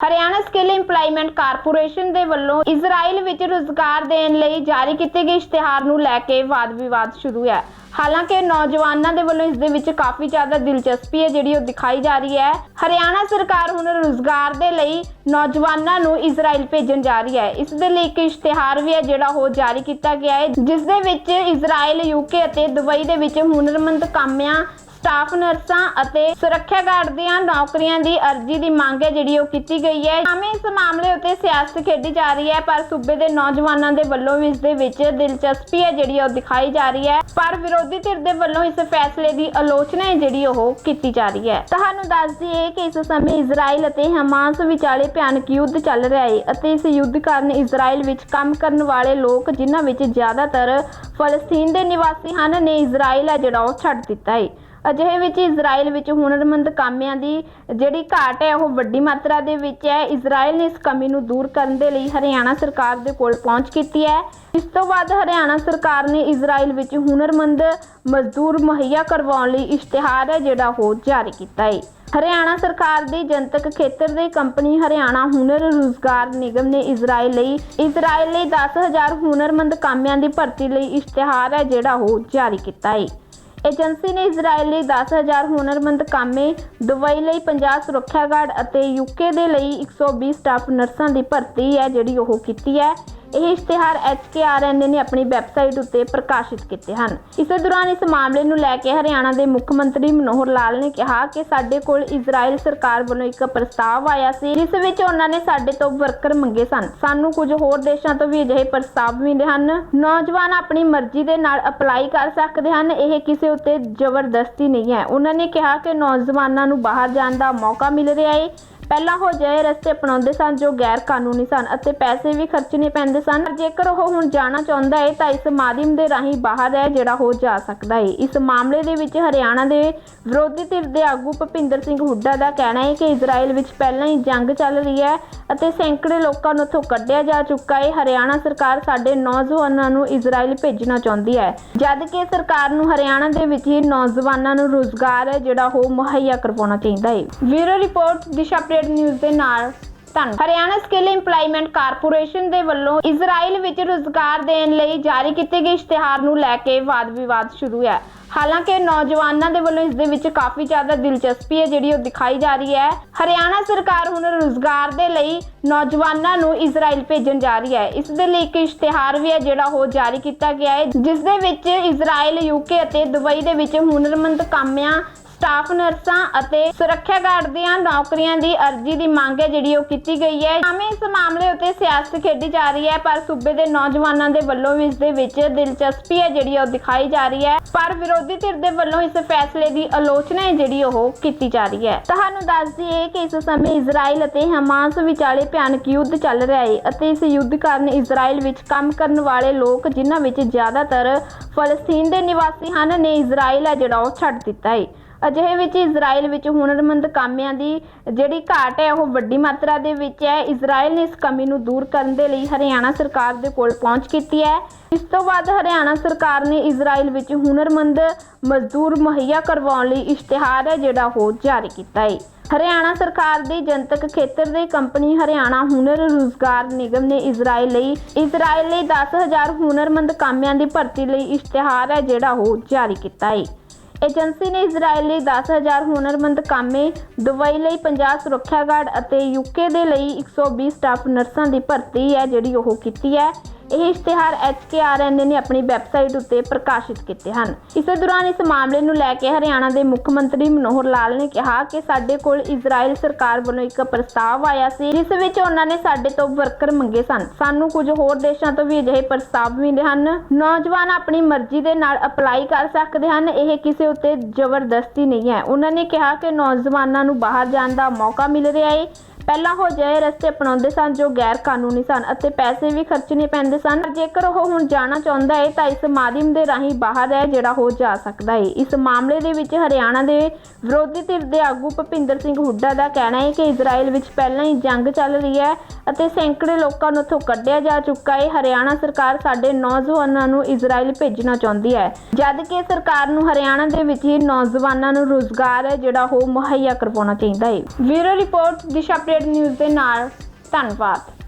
Haryana skill employment corporation ਦੇ ਵੱਲੋਂ Israel ਵਿੱਚ ਰੁਜ਼ਗਾਰ ਦੇਣ ਲਈ ਜਾਰੀ ਕੀਤੇ ਗਏ ਇਸ਼ਤਿਹਾਰ ਨੂੰ ਲੈ ਕੇ ਵਾਦ-ਵਿਵਾਦ ਸ਼ੁਰੂ ਹੈ। ਹਾਲਾਂਕਿ ਨੌਜਵਾਨਾਂ ਦੇ ਵੱਲੋਂ ਇਸ ਦੇ ਵਿੱਚ ਕਾਫੀ ਜ਼ਿਆਦਾ ਦਿਲਚਸਪੀ ਹੈ, ਜਿਹੜੀ ਉਹ ਦਿਖਾਈ ਜਾ ਰਹੀ ਹੈ। ਹਰਿਆਣਾ ਸਰਕਾਰ ਹੁਣ ਰੁਜ਼ਗਾਰ ਦੇ ਲਈ ਨੌਜਵਾਨਾਂ ਨੂੰ ਇਜ਼ਰਾਈਲ ਭੇਜਣ ਜਾ ਰਹੀ ਹੈ। ਇਸ ਦੇ ਲਈ ਇੱਕ ਇਸ਼ਤਿਹਾਰ ਵੀ ਹੈ, ਜਿਹੜਾ ਉਹ ਜਾਰੀ ਕੀਤਾ ਗਿਆ ਹੈ, ਜਿਸ ਦੇ ਵਿੱਚ ਇਜ਼ਰਾਈਲ ਯੂਕੇ ਅਤੇ ਦੁਬਈ ਦੇ ਵਿੱਚ ਹੁਨਰਮੰਦ ਕਾਮਿਆਂ ਸਟਾਫ ਨਰਸਾਂ ਅਤੇ ਸੁਰੱਖਿਆ ਗਾਰਡ ਦੀਆਂ ਨੌਕਰੀਆਂ ਦੀ ਅਰਜ਼ੀ ਦੀ ਮੰਗ ਹੈ, ਜਿਹੜੀ ਉਹ ਕੀਤੀ ਗਈ ਹੈ। ਭਾਵੇਂ ਇਸ ਮਾਮਲੇ ਉੱਤੇ ਸਿਆਸਤ ਖੇਡੀ ਜਾ ਰਹੀ ਹੈ, ਪਰ ਸੂਬੇ ਦੇ ਨੌਜਵਾਨਾਂ ਦੇ ਵੱਲੋਂ ਵੀ ਇਸ ਦੇ ਵਿੱਚ ਦਿਲਚਸਪੀ ਹੈ, ਜਿਹੜੀ ਉਹ ਦਿਖਾਈ ਜਾ ਰਹੀ ਹੈ। ਪਰ ਵਿਰੋਧੀ ਧਿਰ ਦੇ ਵੱਲੋਂ ਇਸ ਫੈਸਲੇ ਦੀ ਆਲੋਚਨਾ ਹੈ, ਜਿਹੜੀ ਉਹ ਕੀਤੀ ਜਾ ਰਹੀ ਹੈ। ਤੁਹਾਨੂੰ ਦੱਸ ਦਈਏ ਕਿ ਇਸ ਸਮੇਂ ਇਜ਼ਰਾਈਲ ਅਤੇ ਹਮਾਸ ਵਿਚਾਲੇ ਭਿਆਨਕ ਯੁੱਧ ਚੱਲ ਰਿਹਾ ਹੈ ਅਤੇ ਇਸ ਯੁੱਧ ਕਾਰਨ ਇਜ਼ਰਾਈਲ ਵਿੱਚ ਕੰਮ ਕਰਨ ਵਾਲੇ ਲੋਕ, ਜਿਨ੍ਹਾਂ ਵਿੱਚ ਜ਼ਿਆਦਾਤਰ ਫਲਸਤੀਨ ਦੇ ਨਿਵਾਸੀ ਹਨ, ਨੇ ਇਜ਼ਰਾਈਲ ਹੈ, ਜਿਹੜਾ ਉਹ ਛੱਡ ਦਿੱਤਾ ਹੈ। ਅਜਿਹੇ ਵਿੱਚ ਇਜ਼ਰਾਈਲ ਵਿੱਚ ਹੁਨਰਮੰਦ ਕਾਮਿਆਂ ਦੀ ਜਿਹੜੀ ਘਾਟ ਹੈ, ਉਹ ਵੱਡੀ ਮਾਤਰਾ ਦੇ ਵਿੱਚ ਹੈ। ਇਜ਼ਰਾਈਲ ਨੇ ਇਸ ਕਮੀ ਨੂੰ ਦੂਰ ਕਰਨ ਦੇ ਲਈ ਹਰਿਆਣਾ ਸਰਕਾਰ ਦੇ ਕੋਲ ਪਹੁੰਚ ਕੀਤੀ ਹੈ। ਇਸ ਤੋਂ ਬਾਅਦ ਹਰਿਆਣਾ ਸਰਕਾਰ ਨੇ ਇਜ਼ਰਾਈਲ ਵਿੱਚ ਹੁਨਰਮੰਦ ਮਜ਼ਦੂਰ ਮੁਹੱਈਆ ਕਰਵਾਉਣ ਲਈ ਇਸ਼ਤਿਹਾਰ ਹੈ, ਜਿਹੜਾ ਉਹ ਜਾਰੀ ਕੀਤਾ ਹੈ। ਹਰਿਆਣਾ ਸਰਕਾਰ ਦੀ ਜਨਤਕ ਖੇਤਰ ਦੀ ਕੰਪਨੀ ਹਰਿਆਣਾ ਹੁਨਰ ਰੁਜ਼ਗਾਰ ਨਿਗਮ ਨੇ ਇਜ਼ਰਾਈਲ ਲਈ ਇਜ਼ਰਾਈਲ ਲਈ 10000 ਹੁਨਰਮੰਦ ਕਾਮਿਆਂ ਦੀ ਭਰਤੀ ਲਈ ਇਸ਼ਤਿਹਾਰ ਹੈ, ਜਿਹੜਾ ਉਹ ਜਾਰੀ ਕੀਤਾ ਹੈ। ਏਜੰਸੀ ਨੇ ਇਜ਼ਰਾਈਲ ਲਈ 10000 ਹੁਨਰਮੰਦ ਕਾਮੇ, ਦੁਬਈ ਲਈ 50 ਸੁਰੱਖਿਆ ਗਾਰਡ ਅਤੇ ਯੂਕੇ ਦੇ ਲਈ 120 ਸਟਾਫ ਨਰਸਾਂ ਦੀ ਭਰਤੀ ਹੈ ਜਿਹੜੀ ਉਹ ਕੀਤੀ ਹੈ। ਇਹ ਇਸ਼ਤਿਹਾਰ HKRN ਨੇ ਆਪਣੀ ਵੈਬਸਾਈਟ ਉੱਤੇ ਪ੍ਰਕਾਸ਼ਿਤ ਕੀਤੇ ਹਨ। ਇਸੇ ਦੌਰਾਨ ਇਸ ਮਾਮਲੇ ਨੂੰ ਲੈ ਕੇ ਹਰਿਆਣਾ ਦੇ ਮੁੱਖ ਮੰਤਰੀ ਮਨੋਹਰ ਲਾਲ ਨੇ ਕਿਹਾ ਕਿ ਸਾਡੇ ਕੋਲ ਇਜ਼ਰਾਈਲ ਸਰਕਾਰ ਵੱਲੋਂ ਇੱਕ ਪ੍ਰਸਤਾਵ ਆਇਆ ਸੀ, ਜਿਸ ਵਿੱਚ ਉਹਨਾਂ ਨੇ ਸਾਡੇ ਤੋਂ ਵਰਕਰ ਮੰਗੇ ਸਨ। ਸਾਨੂੰ ਕੁਝ ਹੋਰ ਦੇਸ਼ਾਂ ਤੋਂ ਵੀ ਅਜਿਹੇ ਪ੍ਰਸਤਾਵ ਮਿਲੇ ਹਨ। ਨੌਜਵਾਨ ਆਪਣੀ ਮਰਜ਼ੀ ਦੇ ਨਾਲ ਅਪਲਾਈ ਕਰ ਸਕਦੇ ਹਨ, ਇਹ ਕਿਸੇ ਉੱਤੇ ਜ਼ਬਰਦਸਤੀ ਨਹੀਂ ਹੈ। ਉਹਨਾਂ ਨੇ ਕਿਹਾ ਕਿ ਨੌਜਵਾਨਾਂ ਨੂੰ ਬਾਹਰ ਜਾਣ ਦਾ ਮੌਕਾ ਮਿਲ ਰਿਹਾ ਹੈ। ਪਹਿਲਾਂ ਉਹ ਜਾਏ ਰਸਤੇ ਅਪਣਾਉਂਦੇ ਸਨ ਜੋ ਗੈਰ ਕਾਨੂੰਨੀ ਸਨ ਅਤੇ ਪੈਸੇ ਵੀ ਖਰਚਣੇ ਪੈਂਦੇ ਸਨ। ਜੇਕਰ ਉਹ ਹੁਣ ਜਾਣਾ ਚਾਹੁੰਦਾ ਹੈ ਤਾਂ ਇਸ ਮਾਧਿਅਮ ਦੇ ਰਾਹੀਂ ਬਾਹਰ ਹੈ ਜਿਹੜਾ ਹੋ ਜਾ ਸਕਦਾ ਹੈ ਇਸ ਮਾਮਲੇ ਦੇ ਵਿੱਚ ਹਰਿਆਣਾ ਦੇ ਵਿਰੋਧੀ ਧਿਰ ਦੇ ਆਗੂ ਭਪਿੰਦਰ ਸਿੰਘ ਹੁੱਡਾ ਦਾ ਕਹਿਣਾ ਹੈ ਕਿ ਇਜ਼ਰਾਈਲ ਵਿੱਚ ਪਹਿਲਾਂ ਹੀ ਜੰਗ ਚੱਲ ਰਹੀ ਹੈ ਅਤੇ ਸੈਂਕੜੇ ਲੋਕਾਂ ਨੂੰ ਉੱਥੋਂ ਕੱਢਿਆ ਜਾ ਚੁੱਕਾ ਹੈ ਹਰਿਆਣਾ ਸਰਕਾਰ ਸਾਡੇ ਨੌਜਵਾਨਾਂ ਨੂੰ ਇਜ਼ਰਾਈਲ ਭੇਜਣਾ ਚਾਹੁੰਦੀ ਹੈ। ਜਦ ਕਿ ਸਰਕਾਰ ਨੂੰ ਹਰਿਆਣਾ ਦੇ ਵਿੱਚ ਹੀ ਨੌਜਵਾਨਾਂ ਨੂੰ ਰੋਜ਼ਗਾਰ ਹੈ ਜਿਹੜਾ ਉਹ ਮੁਹੱਈਆ ਕਰਵਾਉਣਾ ਚਾਹੀਦਾ ਹੈ bureau report, Disha update news ਦੇ ਨਾਲ। ਧੰਨ। ਹਰਿਆਣਾ ਸਕਿੱਲ ਇੰਪਲਾਇਮੈਂਟ ਕਾਰਪੋਰੇਸ਼ਨ ਦੇ ਵੱਲੋਂ ਇਜ਼ਰਾਈਲ ਵਿੱਚ ਰੁਜ਼ਗਾਰ ਦੇਣ ਲਈ ਜਾਰੀ ਕੀਤੇ ਗਏ ਇਸ਼ਤਿਹਾਰ ਨੂੰ ਲੈ ਕੇ ਵਾਦ-ਵਿਵਾਦ ਸ਼ੁਰੂ ਹੈ। ਹਾਲਾਂਕਿ ਨੌਜਵਾਨਾਂ ਦੇ ਵੱਲੋਂ ਇਸ ਦੇ ਵਿੱਚ ਕਾਫੀ ਜ਼ਿਆਦਾ ਦਿਲਚਸਪੀ ਹੈ, ਜਿਹੜੀ ਉਹ ਦਿਖਾਈ ਜਾ ਰਹੀ ਹੈ। ਹਰਿਆਣਾ ਸਰਕਾਰ ਹੁਣ ਰੁਜ਼ਗਾਰ ਦੇ ਲਈ ਨੌਜਵਾਨਾਂ ਨੂੰ ਇਜ਼ਰਾਈਲ ਭੇਜਣ ਜਾ ਰਹੀ ਹੈ। ਇਸ ਦੇ ਲਈ ਇੱਕ ਇਸ਼ਤਿਹਾਰ ਵੀ ਹੈ, ਜਿਹੜਾ ਉਹ ਜਾਰੀ ਕੀਤਾ ਗਿਆ ਹੈ, ਜਿਸ ਦੇ ਵਿੱਚ ਇਜ਼ਰਾਈਲ ਯੂਕੇ ਅਤੇ ਦੁਬਈ ਦੇ ਵਿੱਚ ਹੁਨਰਮੰਦ ਕਾਮਿਆਂ ਸਟਾਫ ਨਰਸਾਂ ਅਤੇ ਸੁਰੱਖਿਆ ਗਾਰਡ ਦੀਆਂ ਨੌਕਰੀਆਂ ਦੀ ਅਰਜ਼ੀ ਦੀ ਮੰਗ ਹੈ, ਜਿਹੜੀ ਉਹ ਕੀਤੀ ਗਈ ਹੈ। ਭਾਵੇਂ ਇਸ ਮਾਮਲੇ ਉੱਤੇ ਸਿਆਸਤ ਖੇਡੀ ਜਾ ਰਹੀ ਹੈ, ਪਰ ਸੂਬੇ ਦੇ ਨੌਜਵਾਨਾਂ ਦੇ ਵੱਲੋਂ ਵੀ ਇਸ ਦੇ ਵਿੱਚ ਦਿਲਚਸਪੀ ਹੈ, ਜਿਹੜੀ ਉਹ ਦਿਖਾਈ ਜਾ ਰਹੀ ਹੈ। ਪਰ ਵਿਰੋਧੀ ਧਿਰ ਦੇ ਵੱਲੋਂ ਇਸ ਫੈਸਲੇ ਦੀ ਆਲੋਚਨਾ ਹੈ, ਜਿਹੜੀ ਉਹ ਕੀਤੀ ਜਾ ਰਹੀ ਹੈ। ਤੁਹਾਨੂੰ ਦੱਸ ਦਈਏ ਕਿ ਇਸ ਸਮੇਂ ਇਜ਼ਰਾਈਲ ਅਤੇ ਹਮਾਸ ਵਿਚਾਲੇ ਭਿਆਨਕ ਯੁੱਧ ਚੱਲ ਰਿਹਾ ਹੈ ਅਤੇ ਇਸ ਯੁੱਧ ਕਾਰਨ ਇਜ਼ਰਾਈਲ ਵਿੱਚ ਕੰਮ ਕਰਨ ਵਾਲੇ ਲੋਕ, ਜਿਨ੍ਹਾਂ ਵਿੱਚ ਜ਼ਿਆਦਾਤਰ ਫਲਸਤੀਨ ਦੇ ਨਿਵਾਸੀ ਹਨ, ਨੇ ਇਜ਼ਰਾਈਲ ਹੈ, ਜਿਹੜਾ ਉਹ ਛੱਡ ਦਿੱਤਾ ਹੈ। ਅਜਿਹੇ ਵਿੱਚ ਇਜ਼ਰਾਈਲ ਵਿੱਚ ਹੁਨਰਮੰਦ ਕਾਮਿਆਂ ਦੀ ਜਿਹੜੀ ਘਾਟ ਹੈ, ਉਹ ਵੱਡੀ ਮਾਤਰਾ ਦੇ ਵਿੱਚ ਹੈ। ਇਜ਼ਰਾਈਲ ਨੇ ਇਸ ਕਮੀ ਨੂੰ ਦੂਰ ਕਰਨ ਦੇ ਲਈ ਹਰਿਆਣਾ ਸਰਕਾਰ ਦੇ ਕੋਲ ਪਹੁੰਚ ਕੀਤੀ ਹੈ। ਇਸ ਤੋਂ ਬਾਅਦ ਹਰਿਆਣਾ ਸਰਕਾਰ ਨੇ ਇਜ਼ਰਾਈਲ ਵਿੱਚ ਹੁਨਰਮੰਦ ਮਜ਼ਦੂਰ ਮੁਹੱਈਆ ਕਰਵਾਉਣ ਲਈ ਇਸ਼ਤਿਹਾਰ ਹੈ, ਜਿਹੜਾ ਉਹ ਜਾਰੀ ਕੀਤਾ ਹੈ। ਹਰਿਆਣਾ ਸਰਕਾਰ ਦੀ ਜਨਤਕ ਖੇਤਰ ਦੇ ਕੰਪਨੀ ਹਰਿਆਣਾ ਹੁਨਰ ਰੁਜ਼ਗਾਰ ਨਿਗਮ ਨੇ ਇਜ਼ਰਾਈਲ ਲਈ ਇਜ਼ਰਾਈਲ ਲਈ 10000 ਹੁਨਰਮੰਦ ਕਾਮਿਆਂ ਦੀ ਭਰਤੀ ਲਈ ਇਸ਼ਤਿਹਾਰ ਹੈ, ਜਿਹੜਾ ਉਹ ਜਾਰੀ ਕੀਤਾ ਹੈ। ਏਜੰਸੀ ਨੇ ਇਜ਼ਰਾਈਲ ਲਈ 10000 ਹੁਨਰਮੰਦ ਕਾਮੇ, ਦੁਬਈ ਲਈ 50 ਸੁਰੱਖਿਆ ਗਾਰਡ ਅਤੇ ਯੂਕੇ ਦੇ ਲਈ 120 ਸਟਾਫ ਨਰਸਾਂ ਦੀ ਭਰਤੀ ਹੈ ਜਿਹੜੀ ਉਹ ਕੀਤੀ ਹੈ। ਇਹ ਇਸ਼ਤਿਹਾਰ HKRN ਨੇ ਆਪਣੀ ਵੈਬਸਾਈਟ ਉੱਤੇ ਪ੍ਰਕਾਸ਼ਿਤ ਕੀਤੇ ਹਨ। ਇਸੇ ਦੌਰਾਨ ਇਸ ਮਾਮਲੇ ਨੂੰ ਲੈ ਕੇ ਹਰਿਆਣਾ ਦੇ ਮੁੱਖ ਮੰਤਰੀ ਮਨੋਹਰ ਲਾਲ ਨੇ ਕਿਹਾ ਕਿ ਸਾਡੇ ਕੋਲ ਇਜ਼ਰਾਈਲ ਸਰਕਾਰ ਵੱਲੋਂ ਇੱਕ ਪ੍ਰਸਤਾਵ ਆਇਆ ਸੀ, ਜਿਸ ਵਿੱਚ ਉਹਨਾਂ ਨੇ ਸਾਡੇ ਤੋਂ ਵਰਕਰ ਮੰਗੇ ਸਨ। ਸਾਨੂੰ ਕੁਝ ਹੋਰ ਦੇਸ਼ਾਂ ਤੋਂ ਵੀ ਅਜਿਹੇ ਪ੍ਰਸਤਾਵ ਮਿਲੇ ਹਨ। ਨੌਜਵਾਨ ਆਪਣੀ ਮਰਜ਼ੀ ਦੇ ਨਾਲ ਅਪਲਾਈ ਕਰ ਸਕਦੇ ਹਨ, ਇਹ ਕਿਸੇ ਉੱਤੇ ਜ਼ਬਰਦਸਤੀ ਨਹੀਂ ਹੈ। ਉਹਨਾਂ ਨੇ ਕਿਹਾ ਕਿ ਨੌਜਵਾਨਾਂ ਨੂੰ ਬਾਹਰ ਜਾਣ ਦਾ ਮੌਕਾ ਮਿਲ ਰਿਹਾ ਹੈ। ਪਹਿਲਾਂ ਉਹ ਜਾਏ, ਰਸਤੇ ਅਪਣਾਉਂਦੇ ਸਨ ਜੋ ਗੈਰ ਕਾਨੂੰਨੀ ਸਨ ਅਤੇ ਪੈਸੇ ਵੀ ਖਰਚਣੇ ਪੈਂਦੇ ਸਨ। ਜੇਕਰ ਉਹ ਹੁਣ ਜਾਣਾ ਚਾਹੁੰਦਾ ਹੈ ਤਾਂ ਇਸ ਮਾਧਿਅਮ ਦੇ ਰਾਹੀਂ ਬਾਹਰ ਹੈ ਜਿਹੜਾ ਹੋ ਜਾ ਸਕਦਾ ਹੈ ਇਸ ਮਾਮਲੇ ਦੇ ਵਿੱਚ ਹਰਿਆਣਾ ਦੇ ਵਿਰੋਧੀ ਧਿਰ ਦੇ ਆਗੂ ਭਪਿੰਦਰ ਸਿੰਘ ਹੁੱਡਾ ਦਾ ਕਹਿਣਾ ਹੈ ਕਿ ਇਜ਼ਰਾਈਲ ਵਿੱਚ ਪਹਿਲਾਂ ਹੀ ਜੰਗ ਚੱਲ ਰਹੀ ਹੈ ਅਤੇ ਸੈਂਕੜੇ ਲੋਕਾਂ ਨੂੰ ਉੱਥੋਂ ਕੱਢਿਆ ਜਾ ਚੁੱਕਾ ਹੈ ਹਰਿਆਣਾ ਸਰਕਾਰ ਸਾਡੇ ਨੌਜਵਾਨਾਂ ਨੂੰ ਇਜ਼ਰਾਈਲ ਭੇਜਣਾ ਚਾਹੁੰਦੀ ਹੈ। ਜਦ ਕਿ ਸਰਕਾਰ ਨੂੰ ਹਰਿਆਣਾ ਦੇ ਵਿੱਚ ਹੀ ਨੌਜਵਾਨਾਂ ਨੂੰ ਰੋਜ਼ਗਾਰ ਹੈ ਜਿਹੜਾ ਉਹ ਮੁਹੱਈਆ ਕਰਵਾਉਣਾ ਚਾਹੀਦਾ ਹੈ bureau report, Disha update news ਦੇ ਨਾਲ। ਧੰਨਵਾਦ।